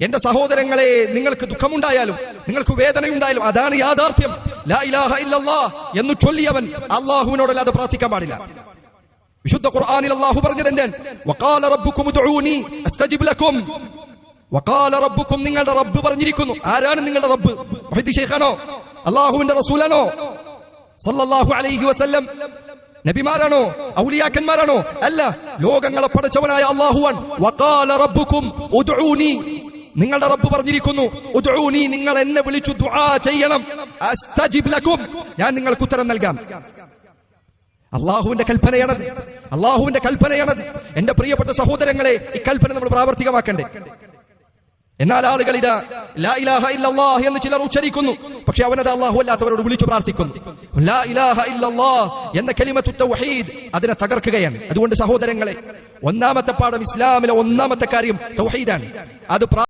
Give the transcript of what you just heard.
എന്റെ സഹോദരങ്ങളെ നിങ്ങൾക്ക് ദുഃഖമുണ്ടായാലും നിങ്ങൾക്ക് വേദനയുണ്ടായാലും അതാണ് യാഥാർത്ഥ്യം. ലാ ഇലാഹ എന്ന് ചൊല്ലിയവൻ അള്ളാഹുവിനോടല്ലാതെ പ്രാർത്ഥിക്കാൻ പാടില്ല. വിശുദ്ധ ഖുർആനിൽ അള്ളാഹു പറഞ്ഞത് എന്താണ്? വഖാല റബ്ബുക്കും വഖാല നിങ്ങളുടെ റബ്ബ് പറഞ്ഞിരിക്കുന്നു. ആരാണ് നിങ്ങളുടെ റബ്ബ്? മുഹദ്ദി ഷെയ്ഖാണോ അള്ളാഹുവിന്റെ റസൂലാണോ? സല്ലല്ലാഹു അലൈഹി വസല്ലം. നബിമാരാണോ? ഔലിയാക്കന്മാരാണോ? അല്ല ലോകങ്ങളെ പടച്ചവനായ അള്ളാഹുവാൻ വഖാല റബ്ബുക്കും നിങ്ങളുടെ റബ്ബ് പറഞ്ഞിരിക്കുന്നു ഉദ്ഊനി നിങ്ങൾ എന്നെ വിളിച്ചു ദുആ ചെയ്യണം. അസ്തജിബ് ലക്കും ഞാൻ നിങ്ങൾക്ക് ഉത്തരം നൽകാം. അള്ളാഹുവിന്റെ കൽപ്പനയാണത്. അള്ളാഹുവിന്റെ കൽപ്പനയാണത്. എന്റെ പ്രിയപ്പെട്ട സഹോദരങ്ങളെ ഈ കൽപ്പന നമ്മൾ പ്രാവർത്തികമാക്കണ്ടേ? എന്നാൽ ആളുകൾ ഇതാ ലാ ഇലാഹ ഇല്ലല്ലാഹ് എന്ന് ചിലർ ഉച്ചരിക്കുന്നു. പക്ഷെ അവനത് അള്ളാഹു അല്ലാത്തവരോട് വിളിച്ചു പ്രാർത്ഥിക്കുന്നു. ലാ ഇലാഹ ഇല്ലല്ലാഹ് എന്ന കലിമത്തു തൗഹീദ് അതിനെ തകർക്കുകയാണ്. അതുകൊണ്ട് സഹോദരങ്ങളെ ഒന്നാമത്തെ പാഠം ഇസ്ലാമിലെ ഒന്നാമത്തെ കാര്യം തൗഹീദാണ്. അത്